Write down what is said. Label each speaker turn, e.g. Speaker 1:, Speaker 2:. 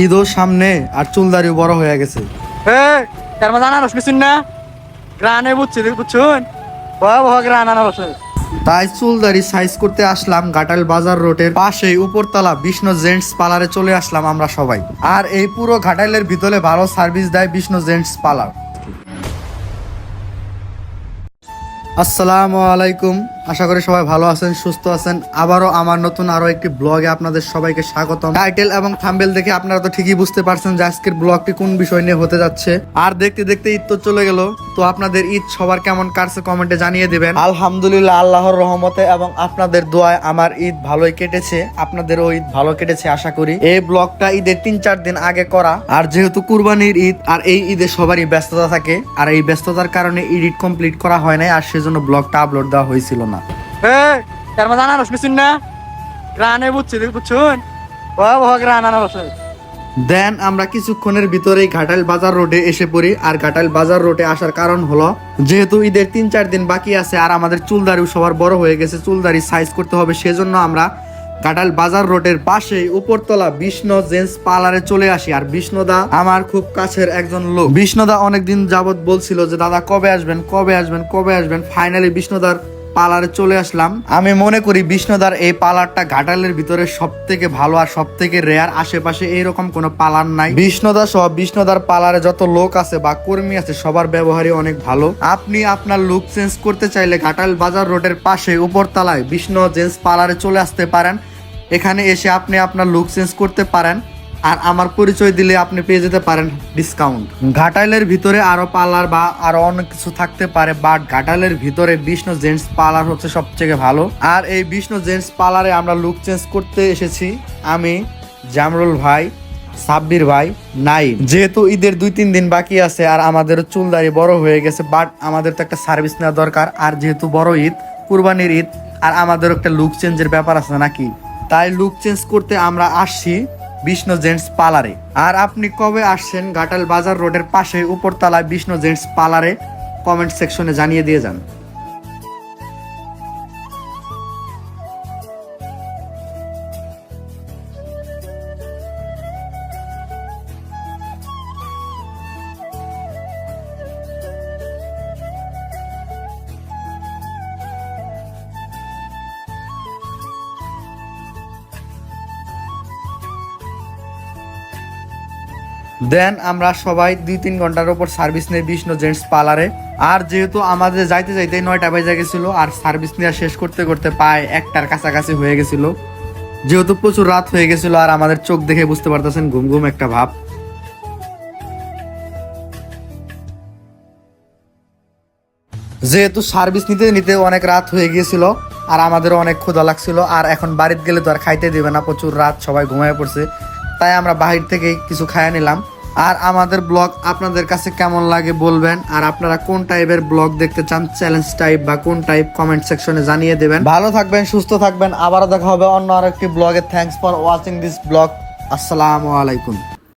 Speaker 1: ঈদও সামনে আর চুলদারিও বড় হয়ে গেছে।
Speaker 2: তার মধ্যে আনারস নিছুন না? গ্রানে বুঝছি বুঝছুন? গ্রান আনারস
Speaker 1: তাই চুলদারি সাইজ করতে আসলাম ঘাটাল বাজার রোডের পাশেই উপরতলা বিষ্ণু জেন্টস পার্লারে চলে আসলাম আমরা সবাই। আর এই পুরো ঘাটাইলের ভিতরে ভালো সার্ভিস দেয় বিষ্ণু জেন্টস পার্লার। আসসালামু আলাইকুম। আশা করি সবাই ভালো আছেন, সুস্থ আছেন। আবারও আমার নতুন আরও একটি ব্লগে আপনাদের সবাইকে স্বাগতম। টাইটেল এবং থাম্বেল দেখে আপনারা তো ঠিকই বুঝতে পারছেন যে আজকের ব্লগটি কোন বিষয় নিয়ে হতে যাচ্ছে। আর দেখতে দেখতে ঈদ তো চলে গেল, তো আপনাদের ঈদ সবার কেমন কাটছে কমেন্টে জানিয়ে দিবেন। আলহামদুলিল্লাহ, আল্লাহর রহমতে এবং আপনাদের দোয়ায় আমার ঈদ ভালোই কেটেছে। আপনাদেরও ঈদ ভালো কেটেছে, আশা করি। এই ব্লগটা ঈদের তিন চার দিন আগে করা। আর যেহেতু কুরবানির ঈদ, আর এই ঈদে সবারই ব্যস্ততা থাকে, আর এই ব্যস্ততার কারণে এডিট কমপ্লিট করা হয় নাই, আর সেজন্য ব্লগটা আপলোড দেওয়া হয়েছিল না।
Speaker 2: এই তার মধ্যে আনারস নিছুন না? গ্রানে বুঝছি বুঝছুন? ভয়াবহ গ্রান আনারস।
Speaker 1: দেন আমরা কিছুক্ষণের ভিতরেই ঘাটাল বাজার রোডে এসে পড়ি। আর ঘাটাল বাজার রোডে আসার কারণ হলো, যেহেতু ঈদের তিন চার দিন বাকি আছে আর আমাদের চুলদারিও সবার বড় হয়ে গেছে, চুলদারি সাইজ করতে হবে, সেজন্য আমরা ঘাটাল বাজার রোডের পাশে উপরতলা বিষ্ণু জেন্টস পার্লারে চলে আসি। আর বিষ্ণুদা আমার খুব কাছের একজন লোক। বিষ্ণুদা অনেকদিন যাবত বলছিল যে, দাদা, কবে আসবেন? কবে আসবেন? কবে আসবেন? ফাইনালি বিষ্ণুদার পার্লারে চলে আসলাম। আমি মনে করি বিষ্ণুদার এই পার্লারটা ঘাটালের ভিতরে সব থেকে ভালো আর সব থেকে রেয়ার আশেপাশে এইরকম কোনো পালার নাই। বিষ্ণুদা সহ বিষ্ণুদার পার্লারে যত লোক আছে বা কর্মী আছে, সবার ব্যবহারই অনেক ভালো। আপনি আপনার লুক চেঞ্জ করতে চাইলে ঘাটাল বাজার রোডের পাশে উপরতলায় বিষ্ণু জেন্স পার্লারে চলে আসতে পারেন। এখানে এসে আপনি আপনার লুক চেঞ্জ করতে পারেন। আর আমার পরিচয় দিলে আপনি পেয়ে যেতে পারেন ডিসকাউন্ট ঘাটাইলের ভিতরে আরও পার্লার বা আরও অনেক কিছু থাকতে পারে বাট ঘাটাইলের ভিতরে বিষ্ণু জেন্টস পার্লার হচ্ছে সবথেকে ভালো। আর এই বিষ্ণু জেন্টস পার্লারে আমরা লুক চেঞ্জ করতে এসেছি। আমি জামরুল ভাই, সাব্বির ভাই নাই যেহেতু ঈদের দুই তিন দিন বাকি আছে আর আমাদের চুলদারি বড় হয়ে গেছে বাট আমাদের তো একটা সার্ভিস নেওয়া দরকার। আর যেহেতু বড় ঈদ, কুরবানির ঈদ, আর আমাদের একটা লুক চেঞ্জের ব্যাপার আছে নাকি? তাই লুক চেঞ্জ করতে আমরা আসছি। বিষ্ণু জেন্টস পার্লারে আর আপনি কবে আসছেন ঘাটাল বাজার রোডের পাশে উপরতলায় বিষ্ণু জেন্টস পার্লারে কমেন্ট সেকশনে জানিয়ে দিয়ে যান। দেন আমরা সবাই দুই তিন ঘণ্টার উপর সার্ভিস নেই বিষ্ণু জেন্টস পার্লারে। আর যেহেতু আমাদের যাইতে যাইতে নয়টা বেজে গেছিল, আর সার্ভিস নেওয়া শেষ করতে করতে প্রায় একটার কাছাকাছি হয়ে গেছিল। যেহেতু প্রচুর রাত হয়ে গেছিল, আর আমাদের চোখ দেখে বুঝতে পারতেছেন ঘুম ঘুম একটা ভাব। যেহেতু সার্ভিস নিতে নিতে অনেক রাত হয়ে গিয়েছিল, আর আমাদেরও অনেক ক্ষুধা লাগছিল, আর এখন বাড়িতে গেলে তো আর খাইতে দিবে না, প্রচুর রাত সবাই ঘুমায় পড়ছে। তাই আমরা বাহির থেকে কিছু খাইয়ে নিলাম। আর আমাদের ব্লগ আপনাদের কাছে কেমন লাগে বলবেন, আর আপনারা কোন টাইপের ব্লগ দেখতে চান চ্যালেঞ্জ টাইপ বা কোন টাইপ কমেন্ট সেকশনে জানিয়ে দেবেন। ভালো থাকবেন, সুস্থ থাকবেন, আবারও দেখা হবে অন্য আরেকটি ব্লগে। Thanks for watching this blog আসসালামু আলাইকুম।